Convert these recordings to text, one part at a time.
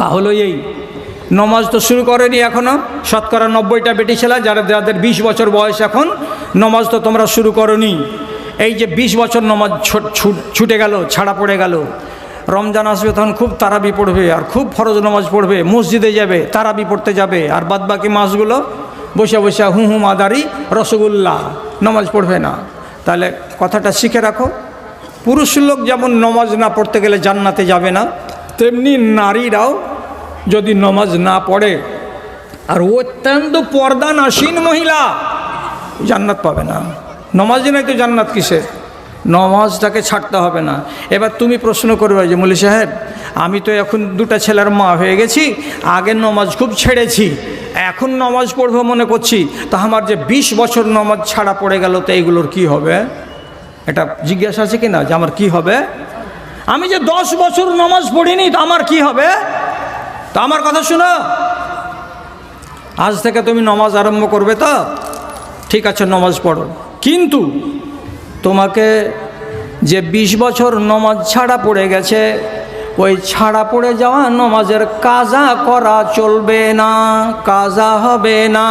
তা হলো এই। নমাজ তো শুরু করেনি এখনও শতকরা নব্বইটা বেটি ছেলে যারা যাদের বিশ বছর বয়স এখন, নমাজ তো তোমরা শুরু করনি। এই যে বিশ বছর নমাজ ছুটে গেল, ছাড়া পড়ে গেল। রমজান আসবে তখন খুব তারাবি পড়বে, আর খুব ফরজ নামাজ পড়বে। মসজিদে যাবে, তারাবি পড়তে যাবে, আর বাদ বাকি মাসগুলো বসে বসে হু হু মাদারি রসগোল্লা, নমাজ পড়বে না। তাহলে কথাটা শিখে রাখো। পুরুষ লোক যেমন নমাজ না পড়তে গেলে জান্নাতে যাবে না তেমনি নারীরাও যদি নমাজ না পড়ে, আর অত্যন্ত পর্দা নাসীন মহিলা, জান্নাত পাবে না। নমাজ নাই তো জান্নাত কিসের? নমাজটাকে ছাড়তে হবে না। এবার তুমি প্রশ্ন করবে যে, মলি সাহেব, আমি তো এখন দুটা ছেলের মা হয়ে গেছি, আগে নমাজ খুব ছেড়েছি, এখন নমাজ পড়ব মনে করছি, তা আমার যে ২০ বছর নমাজ ছাড়া পড়ে গেল, তো এইগুলোর কি হবে? এটা জিজ্ঞাসা আছে কি না যে আমার কি হবে? আমি যে দশ বছর নমাজ পড়িনি, তো আমার কি হবে? তো আমার কথা শোনো। আজ থেকে তুমি নমাজ আরম্ভ করবে তো? ঠিক আছে, নমাজ পড়ো। কিন্তু তোমাকে যে ২০ বছর নমাজ ছাড়া পড়ে গেছে, ওই ছাড়া পড়ে যাওয়া নমাজের কাজা করা চলবে না, কাজা হবে না।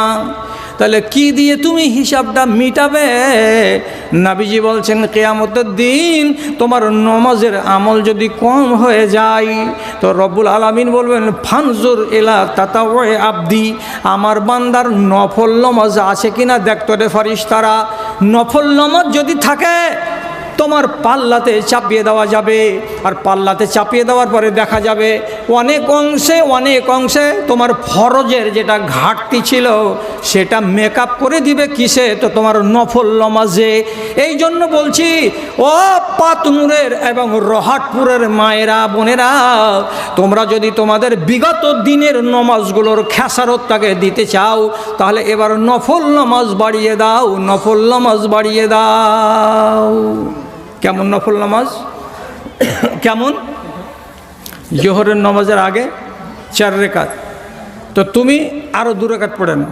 তাহলে কি দিয়ে তুমি হিসাবটা মিটাবে? নাবিজি বলছেন, কেয়ামতের দিন তোমার নমাজের আমল যদি কম হয়ে যায়, তো রব্বুল আলমিন বলবেন, ফানজুর এলা তাতা ওয়ে আবদি, আমার বান্দার নফল নমাজ আছে কিনা দেখতো রে ফারিস তারা নফল নমাজ যদি থাকে তোমার পাল্লাতে চাপিয়ে দেওয়া যাবে। আর পাল্লাতে চাপিয়ে দেওয়ার পরে দেখা যাবে অনেক অংশে অনেক অংশে তোমার ফরজের যেটা ঘাটতি ছিল, সেটা মেকআপ করে দিবে কিসে? তো তোমার নফল নমাজে। এই জন্য বলছি, ও পাতনুরের এবং রহাটপুরের মায়েরা, বোনেরা, তোমরা যদি তোমাদের বিগত দিনের নমাজগুলোর খেসারতটাকে দিতে চাও, তাহলে এবার নফল নমাজ বাড়িয়ে দাও, নফল নমাজ বাড়িয়ে দাও। কেমন নফল নামাজ? কেমন? জোহরের নামাজের আগে চার রেখাত। তো তুমি আরও দু রেখাত পড়ে নাও।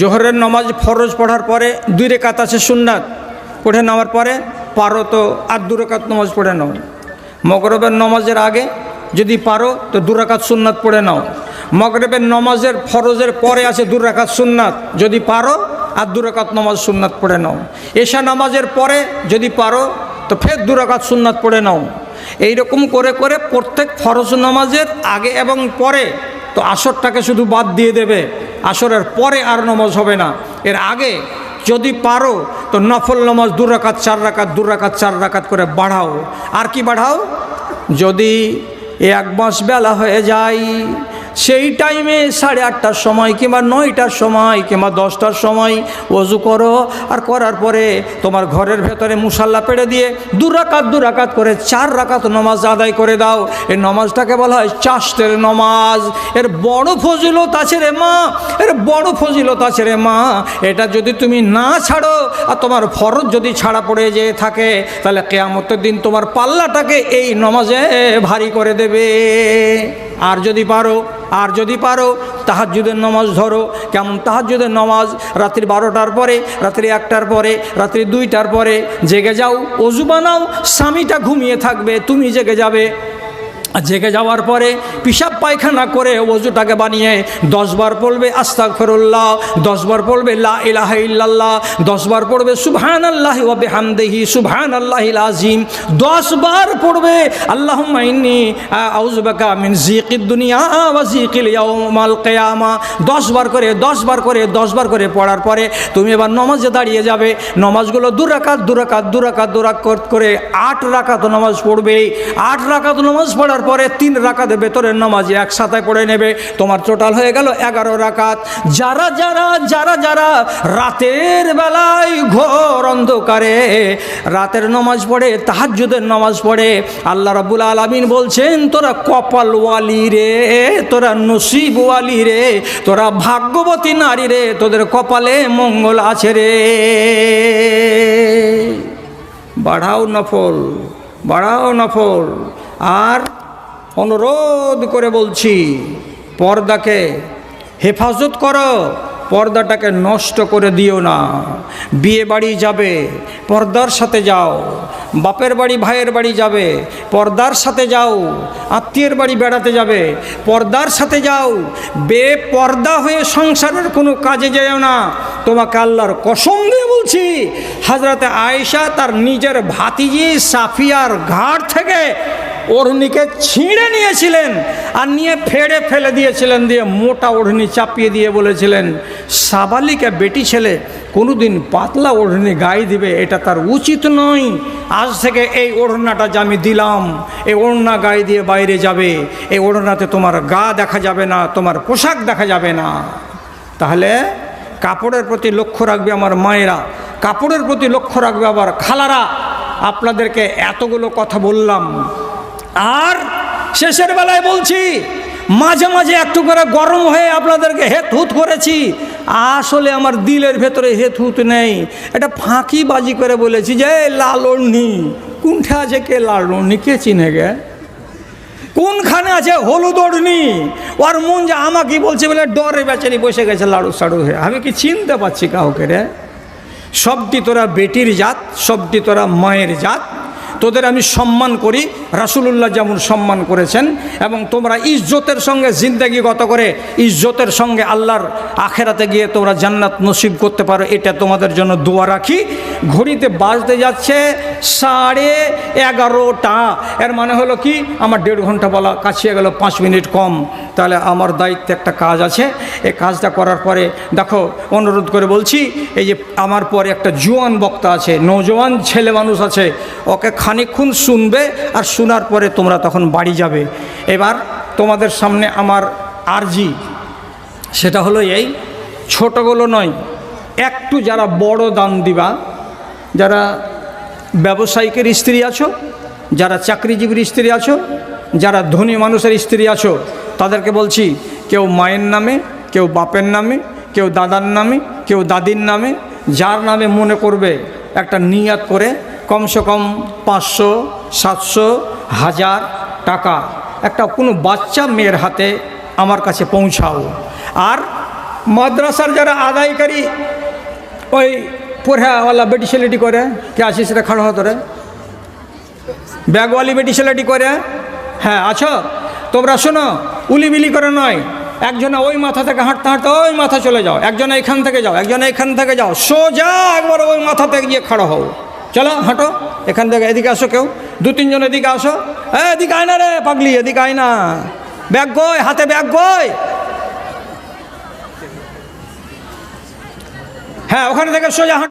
জোহরের নামাজ ফরজ পড়ার পরে দুই রেখাত আছে সুন্নাত, পড়ে নেওয়ার পরে পারো তো আর দু রেখাত নামাজ পড়ে নাও। মগরবের নামাজের আগে যদি পারো তো দু রেখাত সুন্নাত পড়ে নাও। মগরবের নমাজের ফরজের পরে আছে দু রেখাত সুন্নাত। যদি পারো আর দু রেখাত নামাজ সুন্নাত পড়ে নাও। এশা নামাজের পরে যদি পারো, তো ফের দুরাকাত সুন্নাত পড়ে নাও। এইরকম করে করে প্রত্যেক ফরজ নামাজের আগে এবং পরে তো আসরটাকে শুধু বাদ দিয়ে দেবে। আসরের পরে আর নামাজ হবে না। এর আগে যদি পারো, তো নফল নামাজ দু রাকাত, চার রাকাত, দু রাকাত, চার রাকাত করে বাড়াও। আর কি বাড়াও? যদি এক মাস বেলা হয়ে যায় সেই টাইমে সাড়ে আটটার সময় কিংবা নয়টার সময় কিংবা দশটার সময় অজু করো আর করার পরে তোমার ঘরের ভেতরে মুসাল্লা পেড়ে দিয়ে দু রাকাত দু রাকাত করে চার রাকাত নমাজ আদায় করে দাও। এই নমাজটাকে বলা হয় চাষতের নমাজ। এর বড় ফজিলত আছে রে মা, এর বড় ফজিলত আছে রে মা। এটা যদি তুমি না ছাড়ো আর তোমার ফরজ যদি ছাড়া পড়ে যেয়ে থাকে, তাহলে কেয়ামতের দিন তোমার পাল্লাটাকে এই নমাজে ভারী করে দেবে। আর যদি পারো, আর যদি পারো তাহাজুদের নমাজ ধরো। কেমন তাহাজুদের নমাজ? রাত্রি বারোটার পরে, রাত্রি একটার পরে, রাত্রি দুইটার পরে জেগে যাও, অজু বানাও, স্বামীটা ঘুমিয়ে থাকবে, তুমি জেগে যাবে। জেগে যাওয়ার পরে পিসাব পায়খানা করে অজুটাকে বানিয়ে দশবার পড়বে আস্তাক ফেরুল্লাহ দশবার পড়বে লা ইলাহা ইল্লাল্লাহ, দশবার পড়বে সুবহান আল্লাহ ওবে হামদেহি সুবহান আল্লাহ আজিম দশবার পড়বে আল্লাহ দুনিয়া দশবার করে দশবার করে দশবার করে পড়ার পরে তুমি এবার নমাজে দাঁড়িয়ে যাবে। নমাজগুলো দু রাকাত দু রাকাত দু রাকাত দু রাকাত করে আট রাকাত নমাজ পড়বে। আট রাকাত নমাজ পড়ার পরে তিন রাকাতের ভেতরের নমাজ একসাথে পড়ে নেবে। তোমার টোটাল হয়ে গেল এগারো রাকাত। যারা যারা যারা যারা রাতের বেলায় ঘোর অন্ধকারে রাতের নমাজ পড়ে, তাহাজ্জুদের নমাজ পড়ে, আল্লাহ রাব্বুল আলামিন বলছেন, তোরা কপালওয়ালি রে, তোরা নসিবওয়ালি রে, তোরা ভাগ্যবতী নারী রে, তোদের কপালে মঙ্গল আছে রে। বাড়াও নফল বাড়াও নফল। আর অনুরোধ করে বলছি, পর্দাকে হেফাজত করো, পর্দাটাকে নষ্ট করে দিও না। বিয়ে বাড়ি যাবে, পর্দার সাথে যাও। বাপের বাড়ি, ভাইয়ের বাড়ি যাবে, পর্দার সাথে যাও। আত্মীয়ের বাড়ি বেড়াতে যাবে, পর্দার সাথে যাও। বে পর্দা হয়ে সংসারের কোনো কাজে যেও না। তোমাকে আল্লাহর কসম দিয়ে বলছি, হাজরাতে আয়েশা তার নিজের ভাতিজি সাফিয়ার ঘাট থেকে ওড়নিকে ছিঁড়ে নিয়েছিলেন আর নিয়ে ফেড়ে ফেলে দিয়েছিলেন, দিয়ে মোটা ওড়নি চাপিয়ে দিয়ে বলেছিলেন, সাবালিকা বেটি ছেলে, কোনোদিন পাতলা ওড়নি গায়ে দিবে, এটা তার উচিত নয়। আজ থেকে এই ওড়নাটা যে আমি দিলাম, এই ওড়না গায়ে দিয়ে বাইরে যাবে, এই ওড়নাতে তোমার গা দেখা যাবে না, তোমার পোশাক দেখা যাবে না। তাহলে কাপড়ের প্রতি লক্ষ্য রাখবে আমার মায়েরা, কাপড়ের প্রতি লক্ষ্য রাখবে আবার খালারা। আপনাদেরকে এতগুলো কথা বললাম আর শেষের বেলায় বলছি, মাঝে মাঝে একটু করে গরম হয়ে আপনাদেরকে হেত হুত করেছি, আসলে আমার দিলের ভেতরে হেত হুত নেই। এটা ফাঁকি বাজি করে বলেছি যে "এই লাল ওড়নি কোনটা আছে কে লাল ওড়নি কে চিনে গে? কোনখানে আছে হলুদ ওড়নি ওর মন যে আমাকে বলছে বলে ডরে বেচারি বসে গেছে লাড়ু সাড়ু হয়ে। আমি কি চিনতে পারছি কাউকে রে? সবটি তোরা বেটির জাত, সবটি তোরা মায়ের জাত। তোদের আমি সম্মান করি, রাসুলুল্লাহ যেমন সম্মান করেছেন, এবং তোমরা ইজ্জতের সঙ্গে জিন্দাগিগত করে ইজ্জতের সঙ্গে আল্লাহর আখেরাতে গিয়ে তোমরা জান্নাত নসিব করতে পারো, এটা তোমাদের জন্য দোয়া রাখি। ঘড়িতে বাজতে যাচ্ছে সাড়ে এগারোটা। এর মানে হলো কি? আমার দেড় ঘণ্টা বলা কাছিয়ে গেল, পাঁচ মিনিট কম। তাহলে আমার দায়িত্বে একটা কাজ আছে। এই কাজটা করার পরে দেখো, অনুরোধ করে বলছি, এই যে আমার পরে একটা জোয়ান বক্তা আছে নৌজওয়ান ছেলে মানুষ আছে, ওকে খানিকক্ষণ শুনবে আর শোনার পরে তোমরা তখন বাড়ি যাবে। এবার তোমাদের সামনে আমার আরজি, সেটা হলো এই, ছোটোগুলো নয়, একটু যারা বড় দান দিবা, যারা ব্যবসায়িকের স্ত্রী আছো? যারা চাকরিজীবীর স্ত্রী আছো? যারা ধনী মানুষের স্ত্রী আছো? তাদেরকে বলছি, কেউ মায়ের নামে, কেউ বাপের নামে, কেউ দাদার নামে, কেউ দাদির নামে, যার নামে মনে করবে, একটা নিয়াত করে কমসে কম পাঁচশো, সাতশো, হাজার টাকা। একটা কোনো বাচ্চা মেয়ের হাতে আমার কাছে পৌঁছাও। আর মাদ্রাসার যারা আদায়কারী, ওই পড়াওয়ালা বেটি ছেলেটি করে, কে আছিস সেটা খাড়ো হতো রে ব্যাগওয়ালি বেটি ছেলেটি করে হ্যাঁ আছো? তোমরা শোনো, উলিবিলি করে নয়, একজনে ওই মাথা থেকে হাঁটতে হাঁটতে ওই মাথা চলে যাও, একজনে এখান থেকে যাও, একজনে এখান থেকে যাও, সোজা একবার ওই মাথা থেকে গিয়ে খাড়ো হও। চলো, হাঁটো, এখান থেকে এদিকে আসো কেউ, দু তিনজন এদিকে আসো। এ, এদিকে আয় না রে পাগলি, এদিকে আয় না। ব্যাগ গই হাতে ব্যাগ গই হ্যাঁ ওখানে থেকে সোজা